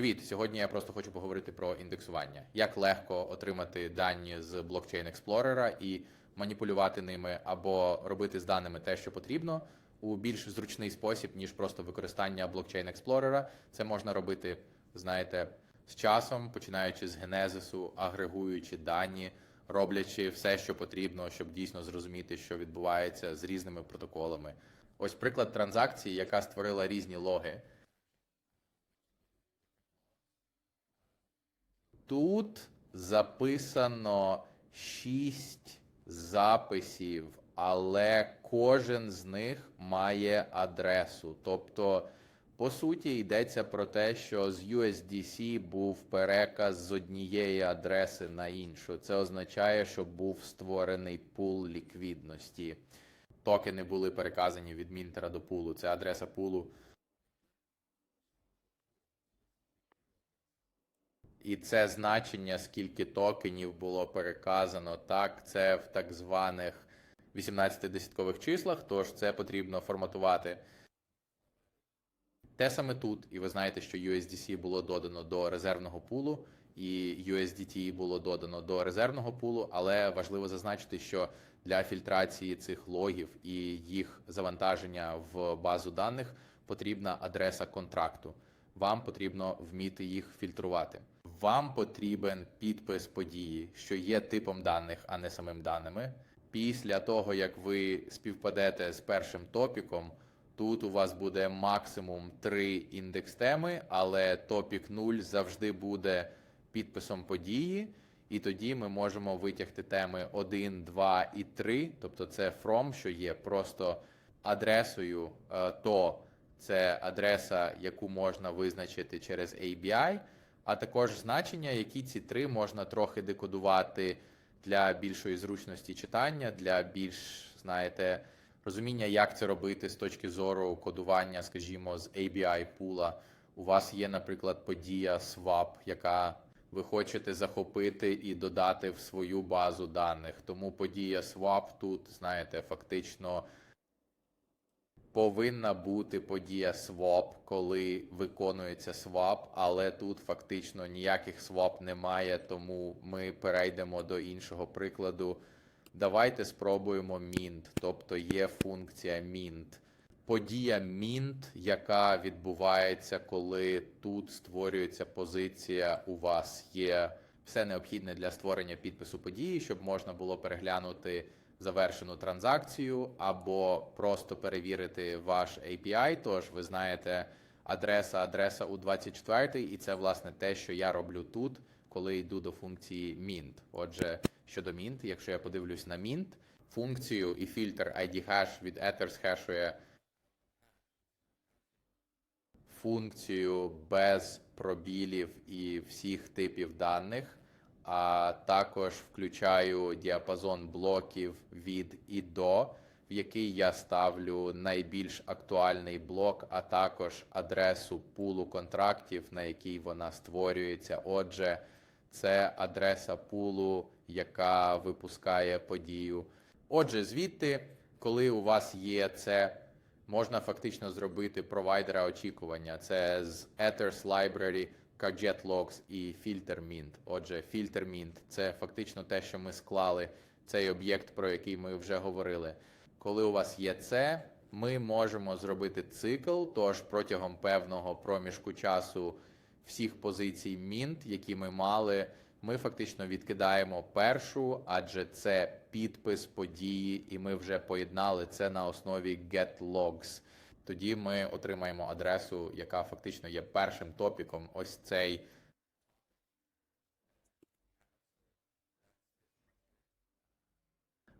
Привіт! Сьогодні я просто хочу поговорити про індексування. Як легко отримати дані з блокчейн Explorer і маніпулювати ними або робити з даними те, що потрібно, у більш зручний спосіб, ніж просто використання блокчейн Explorer. Це можна робити, знаєте, з часом, починаючи з генезису, агрегуючи дані, роблячи все, що потрібно, щоб дійсно зрозуміти, що відбувається з різними протоколами. Ось приклад транзакції, яка створила різні логи. Тут записано шість записів, але кожен з них має адресу. Тобто, по суті, йдеться про те, що з USDC був переказ з однієї адреси на іншу. Це означає, що був створений пул ліквідності. Токени були переказані від мінтера до пулу. Це адреса пулу. І це значення, скільки токенів було переказано, так, це в так званих 18-десяткових числах, тож це потрібно форматувати. Те саме тут, і ви знаєте, що USDC було додано до резервного пулу, і USDT було додано до резервного пулу, але важливо зазначити, що для фільтрації цих логів і їх завантаження в базу даних потрібна адреса контракту. Вам потрібно вміти їх фільтрувати. Вам потрібен підпис події, що є типом даних, а не самим даними. Після того, як ви співпадете з першим топіком, тут у вас буде максимум три індекс теми, але топік 0 завжди буде підписом події. І тоді ми можемо витягти теми 1, 2 і 3, тобто це from, що є просто адресою, е, то це адреса, яку можна визначити через ABI, а також значення, які ці три можна трохи декодувати для більшої зручності читання, для більш, знаєте, розуміння, як це робити з точки зору кодування, скажімо, з ABI пула. У вас є, наприклад, подія swap, яка ви хочете захопити і додати в свою базу даних. Тому подія swap тут, знаєте, фактично повинна бути подія swap, коли виконується swap, але тут фактично ніяких swap немає, тому ми перейдемо до іншого прикладу. Давайте спробуємо mint, тобто є функція mint. Подія mint, яка відбувається, коли тут створюється позиція, у вас є все необхідне для створення підпису події, щоб можна було переглянути завершену транзакцію або просто перевірити ваш API. Тож ви знаєте адреса, адреса у 24 і це власне те, що я роблю тут, коли йду до функції mint. Отже, щодо mint, якщо я подивлюсь на mint, функцію і фільтр ID hash від Ethers хешує функцію без пробілів і всіх типів даних а також включаю діапазон блоків від і до, в який я ставлю найбільш актуальний блок, а також адресу пулу контрактів, на якій вона створюється. Отже, це адреса пулу, яка випускає подію. Отже, звідти, коли у вас є це. Можна фактично зробити провайдера очікування. Це з Ethers Library Gadget Logs і FilterMint. Отже, FilterMint – це фактично те, що ми склали цей об'єкт, про який ми вже говорили. Коли у вас є це, ми можемо зробити цикл, тож протягом певного проміжку часу всіх позицій Mint, які ми мали, ми фактично відкидаємо першу, адже це підпис події, і ми вже поєднали це на основі GetLogs тоді ми отримаємо адресу, яка фактично є першим топіком. Ось цей.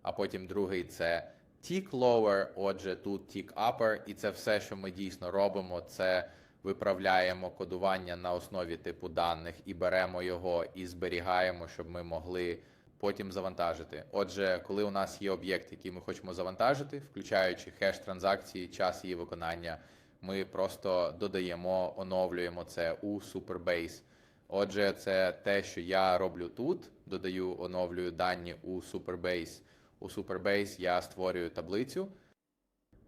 А потім другий це tick lower, отже, тут tick upper, і це все, що ми дійсно робимо, це виправляємо кодування на основі типу даних і беремо його і зберігаємо, щоб ми могли потім завантажити. Отже, коли у нас є об'єкт, який ми хочемо завантажити, включаючи хеш транзакції, час її виконання, ми просто додаємо, оновлюємо це у Superbase. Отже, це те, що я роблю тут. Додаю, оновлюю дані у Superbase. У Superbase я створюю таблицю.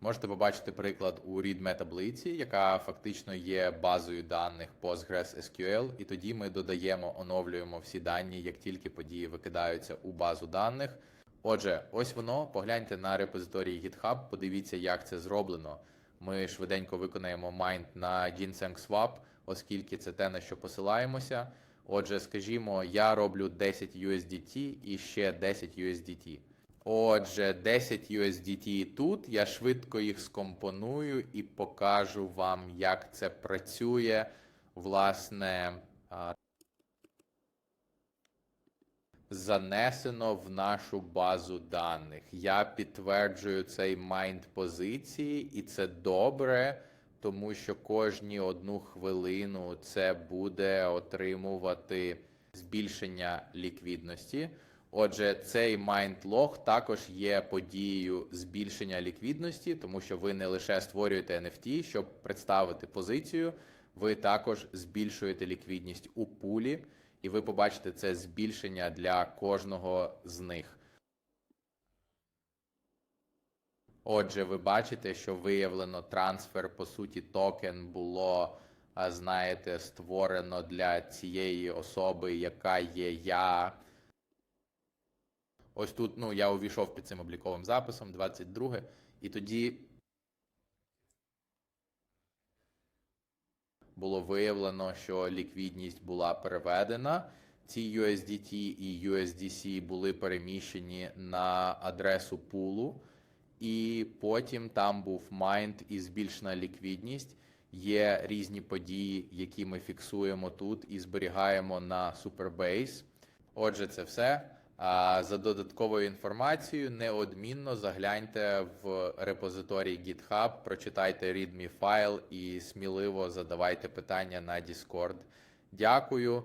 Можете побачити приклад у readme таблиці, яка фактично є базою даних Postgres SQL, і тоді ми додаємо, оновлюємо всі дані, як тільки події викидаються у базу даних. Отже, ось воно. Погляньте на репозиторії GitHub, подивіться, як це зроблено. Ми швиденько виконаємо майнд на Ginseng Swap, оскільки це те, на що посилаємося. Отже, скажімо, я роблю 10 USDT і ще 10 USDT. Отже, 10 USDT тут. Я швидко їх скомпоную і покажу вам, як це працює. Власне, занесено в нашу базу даних. Я підтверджую цей майнд позиції, і це добре, тому що кожні одну хвилину це буде отримувати збільшення ліквідності. Отже, цей майнд лог також є подією збільшення ліквідності, тому що ви не лише створюєте NFT, щоб представити позицію, ви також збільшуєте ліквідність у пулі, і ви побачите це збільшення для кожного з них. Отже, ви бачите, що виявлено трансфер, по суті, токен було, знаєте, створено для цієї особи, яка є я. Ось тут, ну, я увійшов під цим обліковим записом, 22, і тоді було виявлено, що ліквідність була переведена. Ці USDT і USDC були переміщені на адресу пулу, і потім там був майнд і збільшена ліквідність. Є різні події, які ми фіксуємо тут і зберігаємо на Superbase. Отже, це все. За додатковою інформацією неодмінно загляньте в репозиторій GitHub, прочитайте readme файл і сміливо задавайте питання на Discord. Дякую.